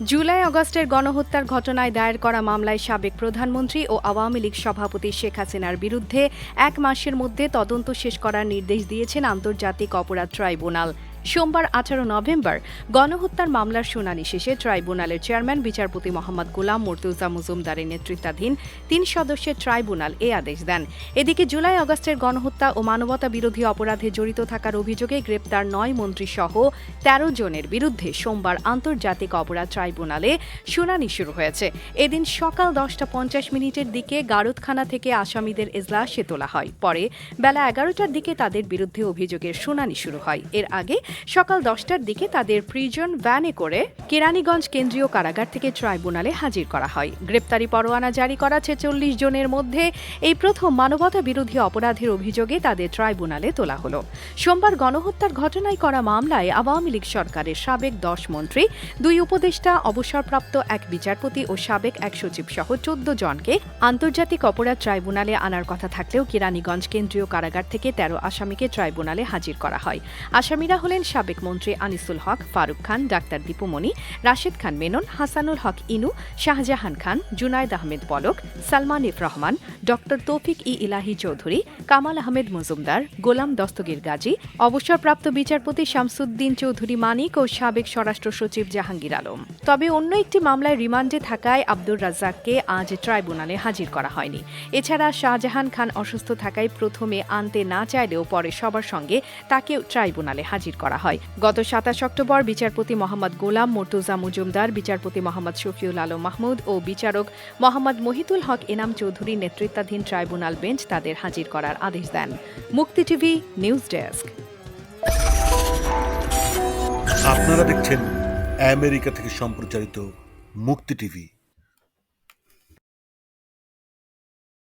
জুলাই অগস্টের গণহত্যার ঘটনায় দায়ের করা মামলায় সাবেক প্রধানমন্ত্রী ও আওয়ামী লীগ সভাপতি শেখ হাসিনার বিরুদ্ধে এক মাসের মধ্যে তদন্ত শেষ করার নির্দেশ দিয়েছেন আন্তর্জাতিক অপরাধ ট্রাইব্যুনাল। সোমবার আঠারো নভেম্বর গণহত্যার মামলার শুনানি শেষে ট্রাইব্যুনালের চেয়ারম্যান, বিচারপতি মোহাম্মদ গোলাম মর্তুজা মজুমদারের নেতৃত্বাধীন তিন সদস্যের ট্রাইব্যুনাল এ আদেশ দেন। এদিকে জুলাই আগস্টের গণহত্যা ও মানবতা বিরোধী অপরাধে জড়িত থাকার অভিযোগে গ্রেপ্তার নয় মন্ত্রী সহ তেরো জনের বিরুদ্ধে সোমবার আন্তর্জাতিক অপরাধ ট্রাইব্যুনালে শুনানি শুরু হয়েছে। এদিন সকাল দশটা পঞ্চাশ মিনিটের দিকে গারুদখানা থেকে আসামিদের এজলাসে তোলা হয়। পরে বেলা এগারোটার দিকে তাদের বিরুদ্ধে অভিযোগের শুনানি শুরু হয়। এর আগে সকাল দশটার দিকে তাদের প্রিজন ভ্যানে করে কেরানীগঞ্জ কেন্দ্রীয় কারাগার থেকে ট্রাইব্যুনালে হাজির করা হয়। গ্রেপ্তারি পরোয়ানা জারি করা ছেচল্লিশ জনের মধ্যে। এই প্রথম মানবতা বিরোধী অপরাধের অভিযোগে তাদের ট্রাইব্যুনালে তোলা হলো। সোমবার গণহত্যার ঘটনায় করা মামলায় আওয়ামী লীগ সরকারের সাবেক দশ মন্ত্রী, দুই উপদেষ্টা, অবসরপ্রাপ্ত এক বিচারপতি ও সাবেক এক সচিব সহ চোদ্দ জনকে আন্তর্জাতিক অপরাধ ট্রাইব্যুনালে আনার কথা থাকলেও কেরানীগঞ্জ কেন্দ্রীয় কারাগার থেকে তেরো আসামিকে ট্রাইব্যুনালে হাজির করা হয়। আসামিরা হলেন সাবেক মন্ত্রী আনিসুল হক, ফারুক খান, ডাক্তার দীপুমণি রাশেদ খান মেনন, হাসানুল হক ইনু, শাহজাহান খান, জুনায়দ আহমেদ পলক, সালমান ইফ রহমান, ডক্টর তৌফিক ই ইলাহি চৌধুরী, কামাল আহমেদ মজুমদার, গোলাম দস্তগীর গাজী, অবসরপ্রাপ্ত বিচারপতি শামসুদ্দিন চৌধুরী মানিক ও সাবেক স্বরাষ্ট্র সচিব জাহাঙ্গীর আলম। তবে অন্য একটি মামলায় রিমান্ডে থাকায় আব্দুর রাজ্জাককে আজ ট্রাইব্যুনালে হাজির করা হয়নি। এছাড়া শাহজাহান খান অসুস্থ থাকায় প্রথমে আনতে না চাইলেও পরে সবার সঙ্গে তাকেও ট্রাইব্যুনালে হাজির করা হয়। গত সাতাশ অক্টোবর বিচারপতি মোহাম্মদ গোলাম, মর্তুজা মজুমদার, বিচারপতি মোহাম্মদ শফিউল আলম মাহমুদ ও বিচারক মোহাম্মদ মহিতুল হক এনাম চৌধুরী নেতৃত্বাধীন ট্রাইব্যুনাল বেঞ্চ তাদের হাজির করার আদেশ দেন। মুক্তি টিভি নিউজ ডেস্ক। আপনারা দেখছেন আমেরিকা থেকে সম্প্রচারিত মুক্তি টিভি।